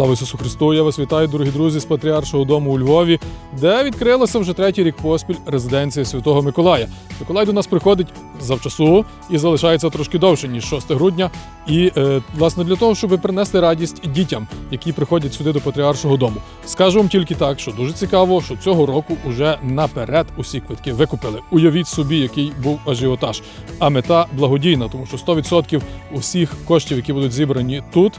Слава Ісусу Христу! Я вас вітаю, дорогі друзі, з Патріаршого дому у Львові, де відкрилася вже третій рік поспіль резиденція Святого Миколая. Миколай до нас приходить завчасу і залишається трошки довше, ніж 6 грудня. І е, власне для того, щоб принести радість дітям, які приходять сюди до Патріаршого дому. Скажу вам тільки так, що дуже цікаво, що цього року уже наперед усі квитки викупили. Уявіть собі, який був ажіотаж. А мета благодійна, тому що 100% усіх коштів, які будуть зібрані тут,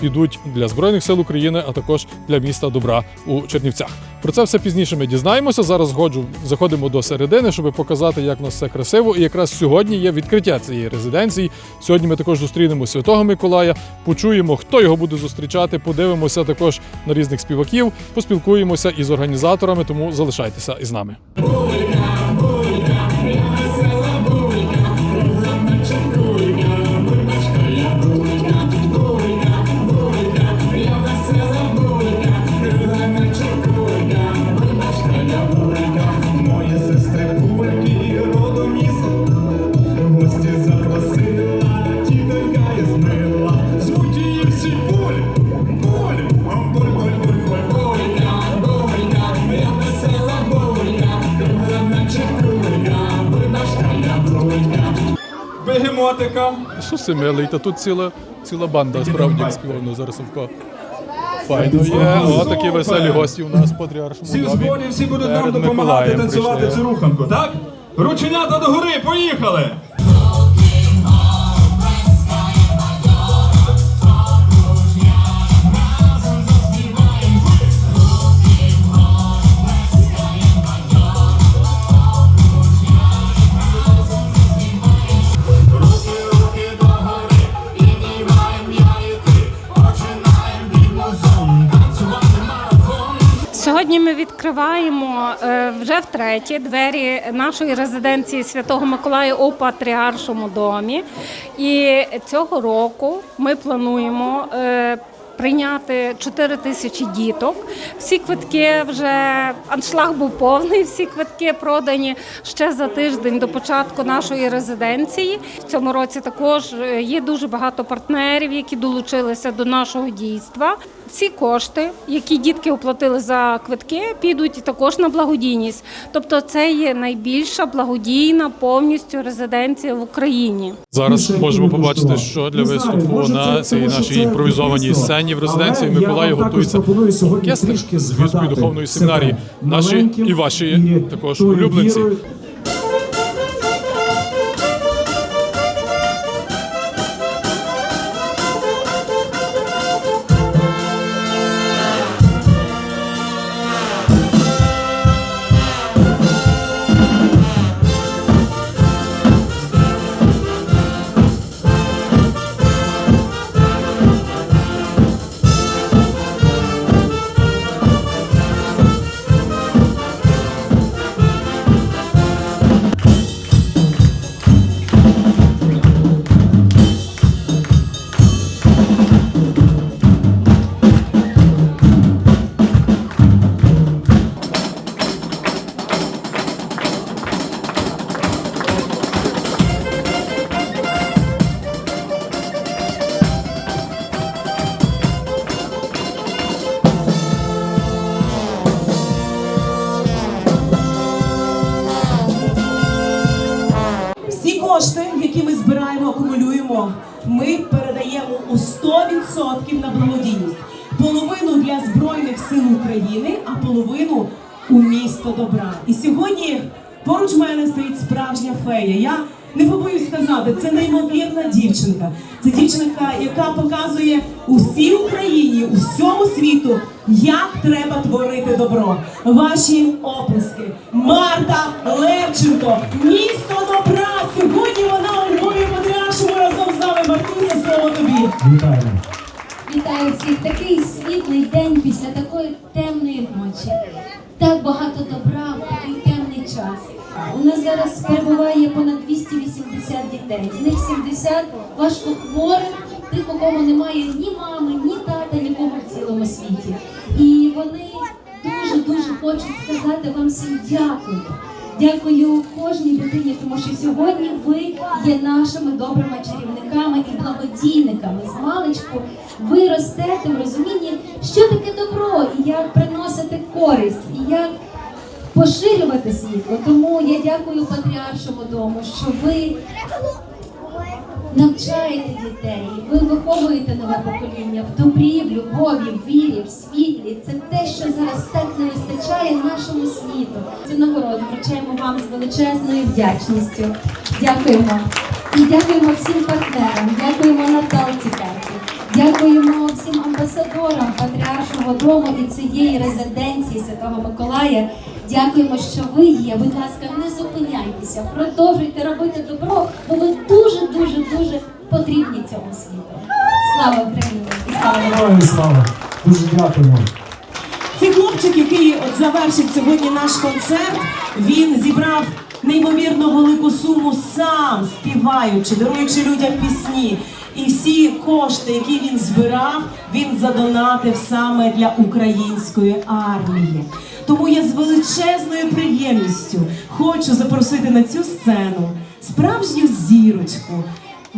підуть для збройних сил України, а також для міста добра у Чернівцях. Про це все пізніше ми дізнаємося. Зараз згоджу, заходимо до середини, щоб показати, як у нас все красиво. І якраз сьогодні є відкриття цієї резиденції. Сьогодні ми також зустрінемо Святого Миколая, почуємо, хто його буде зустрічати. Подивимося також на різних співаків, поспілкуємося із організаторами. Тому залишайтеся із нами. Ісусе милий, та тут ціла, ціла банда справді як співано зараз Савко. Файно є. О, такі веселі гості у нас патріарш. Всі в зборі, всі будуть нам допомагати танцювати цю руханку, так? Рученята догори, поїхали! Сьогодні ми відкриваємо е, вже втретє двері нашої резиденції Святого Миколая у Патріаршому домі. І цього року ми плануємо. Прийняти 4 тисячі діток. Всі квитки вже аншлаг був повний. Всі квитки продані ще за тиждень до початку нашої резиденції. В цьому році також е, є дуже багато партнерів, які долучилися до нашого дійства. Всі кошти, які дітки оплатили за квитки, підуть також на благодійність. Тобто, це є найбільша благодійна повністю резиденція в Україні. Зараз можемо побачити, що для виступу на цій нашій імпровізованій сцені в резиденції Миколаї готується оркестр Львівської духовної семінарії. Наші і ваші також улюбленці. Збройних сил України, а половину у місто добра. І сьогодні поруч мене стоїть справжня фея. Я не побоюсь сказати, це неймовірна дівчинка. Це дівчинка, яка показує усій Україні, усьому світу, як треба творити добро. Ваші оплески. Марта Левченко, місто добра. Сьогодні вона у Львові Патріаршому разом з нами. Мартуся, слово тобі. Вітаємо. Вітаю всіх! Такий світлий день після такої темної ночі. Так багато добра в такий темний час. У нас зараз перебуває понад 280 дітей. З них 70 важкохворих, тих, у кого немає ні мами, ні тата, нікого в цілому світі. І вони дуже дуже хочуть сказати вам всім дякую. Дякую кожній дитині, тому що сьогодні ви є нашими добрими чарівниками і благодійниками. З маличку ви ростете в розумінні, що таке добро і як приносити користь, і як поширювати світло. Тому я дякую патріаршому дому, що ви навчаєте дітей, ви виховуєте нове покоління в добрі, в любові, в вірі, в світлі. Це те, що зараз так не нашому світу. Цю нагороду вручаємо вам з величезною вдячністю. Дякуємо. І дякуємо всім партнерам, дякуємо Наталці Карпі, дякуємо всім амбасадорам Патріаршого дому і цієї резиденції Святого Миколая. Дякуємо, що ви є. Будь ласка, не зупиняйтеся, продовжуйте робити добро, бо ви дуже, дуже, дуже потрібні цьому світу. Слава Україні! І слава Героям слава! Дуже дякуємо. Хлопчик, який от завершить сьогодні наш концерт, він зібрав неймовірно велику суму сам співаючи, даруючи людям пісні. І всі кошти, які він збирав, він задонатив саме для української армії. Тому я з величезною приємністю хочу запросити на цю сцену справжню зірочку.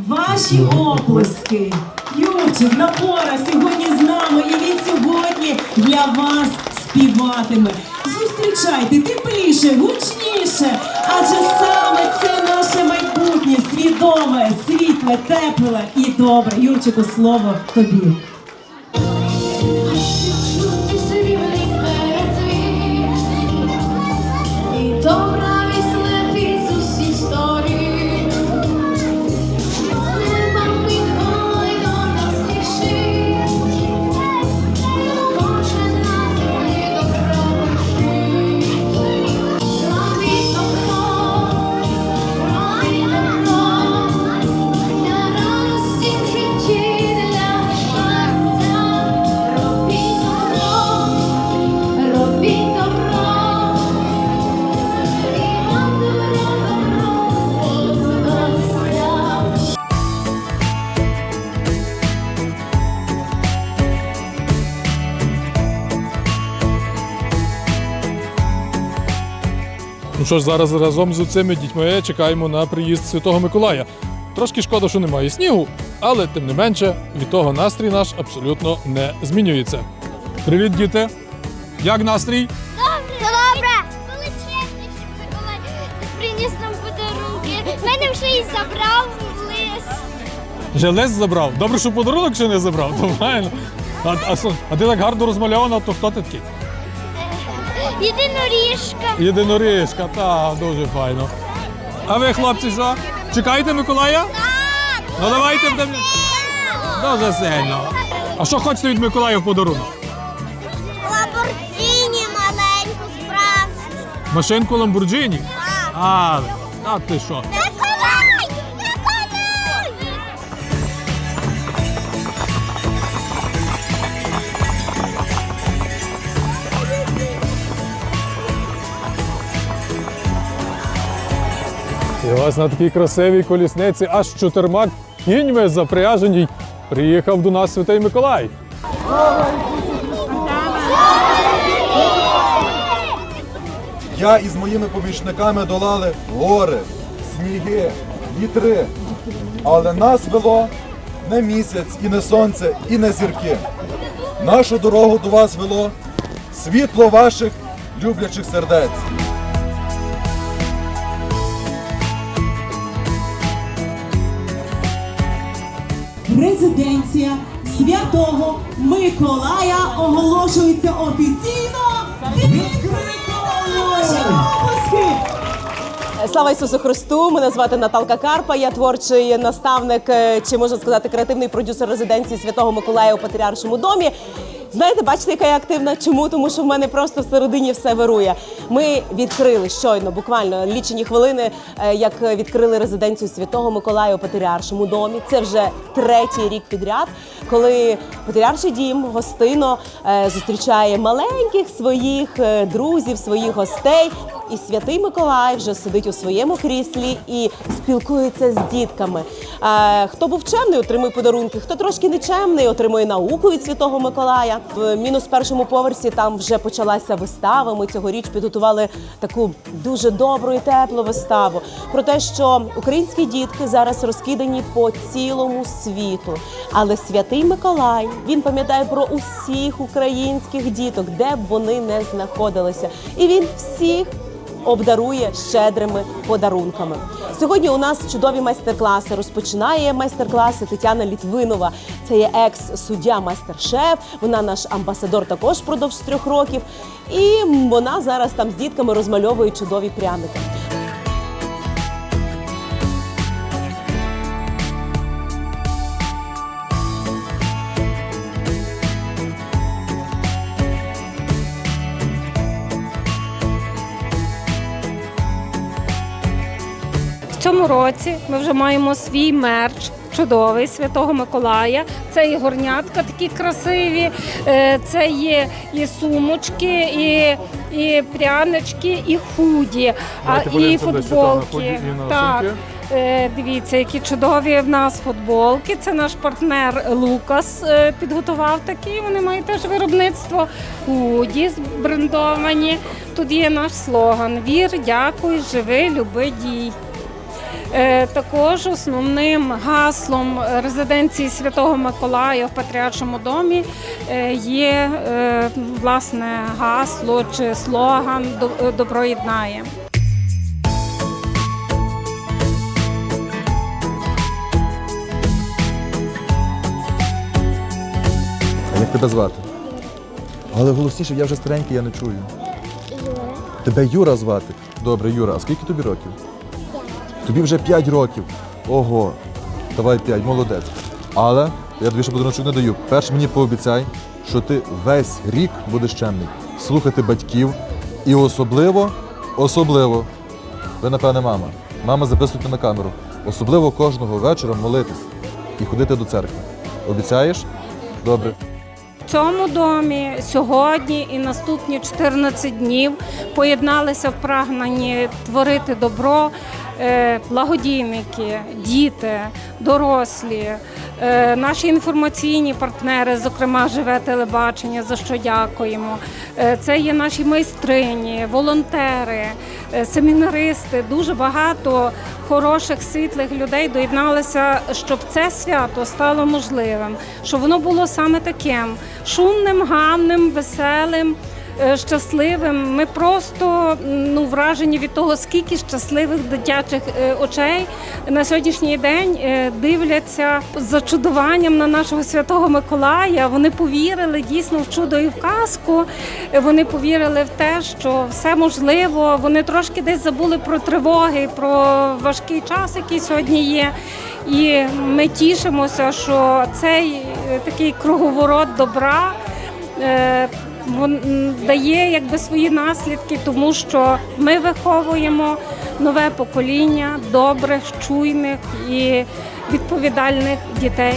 Ваші оплески. Юрчик, Напора сьогодні з нами, і він сьогодні для вас співатиме. Зустрічайте тепліше, гучніше, адже саме це наше майбутнє, свідоме, світле, тепле і добре. Юрчику, слово тобі. Що ж, зараз разом з цими дітьми чекаємо на приїзд Святого Миколая. Трошки шкода, що немає снігу, але тим не менше від того настрій наш абсолютно не змінюється. Привіт, діти! Як настрій? Добре! Величезний Миколай приніс нам подарунки. Мене вже і забрав лист. Вже лес забрав. Добре, що подарунок ще не забрав, то правильно. А, а, а ти так гарно розмальована, то хто ти такий? Єдиноріжка. Єдиноріжка, та дуже файно. А ви, хлопці, що? Чекаєте Миколая? Так! Ну давайте будемо. Дуже сильно. А що хочете від Миколая в подарунок? Лабордіні маленьку справжню. Машинку Ламбурджині? А, а ти що? Ось на такій красивій колісниці аж чотирма кіньми запряженій приїхав до нас Святий Миколай. Я із моїми помічниками долали гори, сніги, вітри. Але нас вело не місяць, і не сонце, і не зірки. Нашу дорогу до вас вело світло ваших люблячих сердець. Резиденція Святого Миколая оголошується офіційно відкритою! Слава Ісусу Христу! Мене звати Наталка Карпа. Я творчий наставник, е, чи можна сказати, креативний продюсер резиденції Святого Миколая у Патріаршому домі. Знаєте, бачите, яка я активна? Чому? Тому що в мене просто всередині все вирує. Ми відкрили щойно, буквально лічені хвилини, е, як відкрили резиденцію Святого Миколая у Патріаршому домі. Це вже третій рік підряд, коли Патріарший дім гостино е, зустрічає маленьких своїх е, друзів, своїх гостей. І святий Миколай вже сидить у своєму кріслі і спілкується з дітками. Хто був чемний, отримує подарунки, хто трошки нечемний, отримує науку від святого Миколая. В мінус першому поверсі там вже почалася вистава. Ми цьогоріч підготували таку дуже добру і теплу виставу про те, що українські дітки зараз розкидані по цілому світу. Але святий Миколай він пам'ятає про усіх українських діток, де б вони не знаходилися, і він всіх обдарує щедрими подарунками. Сьогодні у нас чудові майстер-класи. Розпочинає майстер-класи Тетяна Літвинова. Це є екс-суддя майстер-шеф. Вона наш амбасадор також впродовж трьох років. І вона зараз там з дітками розмальовує чудові пряники. Цьому році ми вже маємо свій мерч. Чудовий Святого Миколая. Це і горнятка такі красиві, е, це є і сумочки, і, і прянички, і худі, а і футболки. Так. Е, Дивіться, які чудові в нас футболки. Це наш партнер Лукас е, підготував такі. Вони мають теж виробництво худі брендовані. Тут є наш слоган Вір, дякуй, живи, люби, дій. Е, Також основним гаслом резиденції Святого Миколая в Патріаршому домі е, є е, власне гасло чи слоган «До- Добро єднає. Як тебе звати? Але голосніше, я вже старенький, я не чую. Тебе Юра звати. Добре, Юра, а скільки тобі років? Тобі вже 5 років. Ого. Давай 5, молодець. Але я тобі ще подарунок не даю. Перш мені пообіцяй, що ти весь рік будеш чемний. Слухати батьків і особливо, особливо, ви, напевне, мама. Мама записуйте на камеру. Особливо кожного вечора молитись і ходити до церкви. Обіцяєш? Добре. В цьому домі сьогодні і наступні 14 днів поєдналися в прагненні творити добро благодійники, діти, дорослі, е, наші інформаційні партнери, зокрема живе телебачення, за що дякуємо. Е, Це є наші майстрині, волонтери, е, семінаристи. Дуже багато хороших світлих людей доєдналися, щоб це свято стало можливим, щоб воно було саме таким шумним, гамним, веселим. Е, Щасливим, ми просто ну вражені від того, скільки щасливих дитячих е, очей на сьогоднішній день е, дивляться з зачудуванням на нашого святого Миколая. Вони повірили дійсно в чудо і в казку. Вони повірили в те, що все можливо. Вони трошки десь забули про тривоги, про важкий час, який сьогодні є. І ми тішимося, що цей такий круговорот добра. Дає якби свої наслідки, тому що ми виховуємо нове покоління добрих, чуйних і відповідальних дітей.